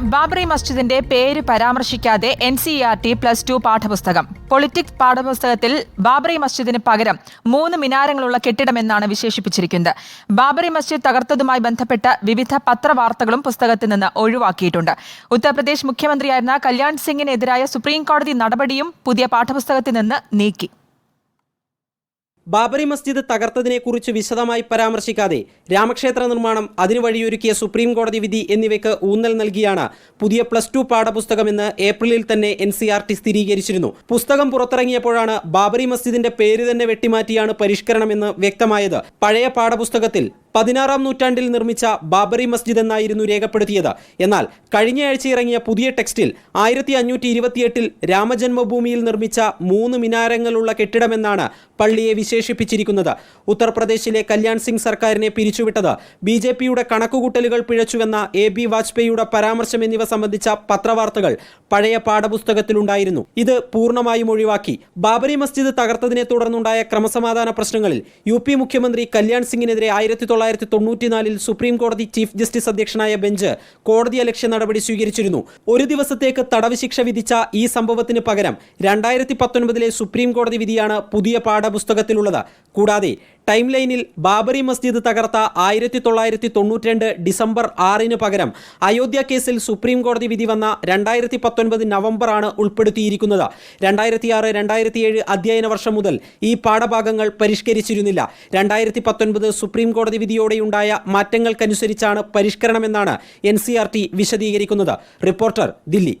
ബാബറി മസ്ജിദിന്റെ പേര് പരാമർശിക്കാതെ N C R T plus two പാഠപുസ്തകം. പൊളിറ്റിക്സ് പാഠപുസ്തകത്തിൽ ബാബറി മസ്ജിദിന് പകരം മൂന്ന് മിനാരങ്ങളുള്ള കെട്ടിടമെന്നാണ് വിശേഷിപ്പിച്ചിരിക്കുന്നത്. ബാബറി മസ്ജിദ് തകർത്തതുമായി ബന്ധപ്പെട്ട വിവിധ പത്രവാർത്തകളും പുസ്തകത്തിൽ നിന്ന് ഒഴിവാക്കിയിട്ടുണ്ട്. ഉത്തർപ്രദേശ് മുഖ്യമന്ത്രിയായിരുന്ന കല്യാൺ സിംഗിനെതിരായ സുപ്രീം കോടതി നടപടിയും പുതിയ പാഠപുസ്തകത്തിൽ നിന്ന് നീക്കി. ബാബറി മസ്ജിദ് തകർത്തതിനെക്കുറിച്ച് വിശദമായി പരാമർശിക്കാതെ രാമക്ഷേത്ര നിർമ്മാണം അതിനു വഴിയൊരുക്കിയ സുപ്രീം കോടതി വിധി എന്നിവയ്ക്ക് ഊന്നൽ നൽകിയാണ് പുതിയ പ്ലസ് ടു പാഠപുസ്തകമെന്ന് ഏപ്രിലിൽ തന്നെ എൻ സി ആർ ടി സ്ഥിരീകരിച്ചിരുന്നു. പുസ്തകം പുറത്തിറങ്ങിയപ്പോഴാണ് ബാബറി മസ്ജിദിന്റെ പേര് തന്നെ വെട്ടിമാറ്റിയാണ് പരിഷ്കരണമെന്ന് വ്യക്തമായത്. പഴയ പാഠപുസ്തകത്തിൽ പതിനാറാം നൂറ്റാണ്ടിൽ നിർമ്മിച്ച ബാബറി മസ്ജിദ് എന്നായിരുന്നു രേഖപ്പെടുത്തിയത്. എന്നാൽ കഴിഞ്ഞയാഴ്ച ഇറങ്ങിയ പുതിയ ടെക്സ്റ്റിൽ ആയിരത്തി അഞ്ഞൂറ്റി ഇരുപത്തിയെട്ടിൽ രാമജന്മഭൂമിയിൽ നിർമ്മിച്ച മൂന്ന് മിനാരങ്ങളുള്ള കെട്ടിടമെന്നാണ് പള്ളിയെ വിശേഷിപ്പിച്ചിരിക്കുന്നത്. ഉത്തർപ്രദേശിലെ കല്യാൺ സിംഗ് സർക്കാരിനെ പിരിച്ചുവിട്ടത് ബി ജെ പിയുടെ കണക്കുകൂട്ടലുകൾ പിഴച്ചുവെന്ന എ ബി വാജ്പേയിയുടെ പരാമർശം എന്നിവ സംബന്ധിച്ച പത്രവാർത്തകൾ പഴയ പാഠപുസ്തകത്തിലുണ്ടായിരുന്നു. ഇത് പൂർണമായും ഒഴിവാക്കി. ബാബറി മസ്ജിദ് തകർത്തതിനെ തുടർന്നുണ്ടായ ക്രമസമാധാന പ്രശ്നങ്ങളിൽ യു മുഖ്യമന്ത്രി കല്യാൺ സിംഗിനെതിരെ ആയിരത്തി തൊള്ളായിരത്തി തൊണ്ണൂറ്റിനാലിൽ സുപ്രീം കോടതി ചീഫ് ജസ്റ്റിസ് അധ്യക്ഷനായ ബെഞ്ച് കോടതി അലക്ഷ്യ നടപടി സ്വീകരിച്ചിരുന്നു. ഒരു ദിവസത്തേക്ക് തടവ് ശിക്ഷ വിധിച്ച ഈ സംഭവത്തിന് പകരം രണ്ടായിരത്തി പത്തൊൻപതിലെ സുപ്രീം കോടതി വിധിയാണ് പുതിയ പാഠപുസ്തകത്തിലുള്ളത്. കൂടാതെ ടൈം ലൈനിൽ ബാബറി മസ്ജിദ് തകർത്ത ആയിരത്തി തൊള്ളായിരത്തി തൊണ്ണൂറ്റിരണ്ട് ഡിസംബർ ആറിന് പകരം അയോധ്യ കേസിൽ സുപ്രീം കോടതി വിധി വന്ന രണ്ടായിരത്തി പത്തൊൻപത് നവംബറാണ് ഉൾപ്പെടുത്തിയിരിക്കുന്നത്. രണ്ടായിരത്തി ആറ് രണ്ടായിരത്തി ഏഴ് അധ്യയന വർഷം മുതൽ ഈ പാഠഭാഗങ്ങൾ പരിഷ്കരിച്ചിരുന്നില്ല. രണ്ടായിരത്തി പത്തൊൻപത് സുപ്രീം കോടതി വിധിയോടെയുണ്ടായ മാറ്റങ്ങൾക്കനുസരിച്ചാണ് പരിഷ്കരണമെന്നാണ് എൻ സി ആർ ടി വിശദീകരിക്കുന്നത്. റിപ്പോർട്ടർ ദില്ലി.